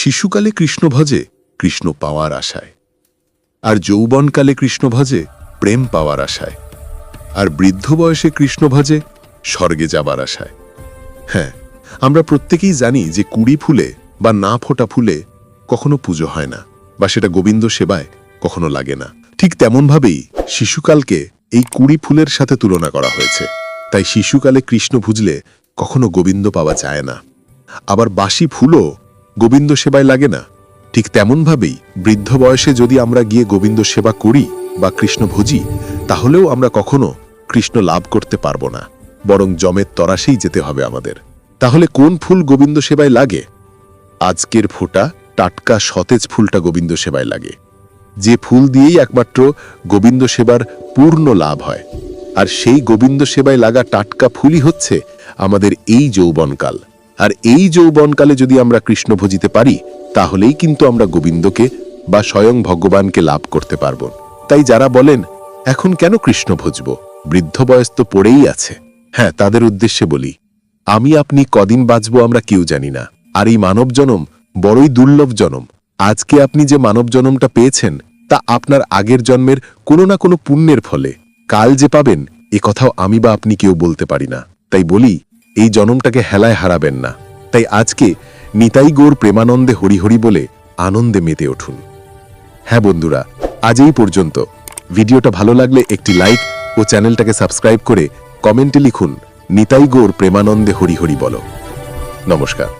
শিশুকালে কৃষ্ণ ভজে কৃষ্ণ পাওয়ার আশায়। আর যৌবনকালে কৃষ্ণ ভজে প্রেম পাওয়ার আশায়। আর বৃদ্ধ বয়সে কৃষ্ণ ভজে স্বর্গে যাবার আশায়। হ্যাঁ আমরা প্রত্যেকেই জানি যে কুড়ি ফুলে বা না ফোটা ফুলে কখনো পুজো হয় না বা সেটা গোবিন্দ সেবায় কখনো লাগে না। ঠিক তেমনভাবেই শিশুকালকে এই কুড়ি ফুলের সাথে তুলনা করা হয়েছে। তাই শিশুকালে কৃষ্ণ ভুজলে কখনো গোবিন্দ পাওয়া যায় না। আবার বাসি ফুলও গোবিন্দ সেবায় লাগে না? ঠিক তেমনভাবেই বৃদ্ধ বয়সে যদি আমরা গিয়ে গোবিন্দ সেবা করি বা কৃষ্ণ ভোজি, তাহলেও আমরা কখনো কৃষ্ণ লাভ করতে পারব না, বরং জমের তরাসেই যেতে হবে আমাদের। তাহলে কোন ফুল গোবিন্দ সেবায় লাগে? আজকের ফোঁটা টাটকা সতেজ ফুলটা গোবিন্দ সেবায় লাগে। যে ফুল দিয়েই একমাত্র গোবিন্দ সেবার পূর্ণ লাভ হয়। আর সেই গোবিন্দ সেবায় লাগা টাটকা ফুলই হচ্ছে আমাদের এই যৌবনকাল। আর এই যৌবনকালে যদি আমরা কৃষ্ণ ভজিতে পারি, তাহলেই কিন্তু আমরা গোবিন্দকে বা স্বয়ং ভগবানকে লাভ করতে পারব। তাই যারা বলেন, এখন কেন কৃষ্ণ ভজব? বৃদ্ধ বয়স তো পড়েই আছে। হ্যাঁ তাদের উদ্দেশ্যে বলি, আমি আপনি কদিন বাঁচব আমরা কেউ জানি না। আর এই মানব জনম বড়ই দুর্লভ জনম। আজকে আপনি যে মানব জনমটা পেয়েছেন, তা আপনার আগের জন্মের কোনো না কোনো পুণ্যের ফলে। কাল যে পাবেন, এ কথাও আমি বা আপনি কেউ বলতে পারি না। তাই বলি এই জনমটাকে হেলায় হারাবেন না। তাই আজকে নিতাই গৌর প্রেমানন্দে হরিহরি বলে আনন্দে মেতে উঠুন। হ্যাঁ বন্ধুরা, আজ এই পর্যন্ত। ভিডিওটা ভালো লাগলে একটি লাইক ও চ্যানেলটাকে সাবস্ক্রাইব করে কমেন্টে লিখুন, নিতাই গৌর প্রেমানন্দে হরিহরি বলো। নমস্কার।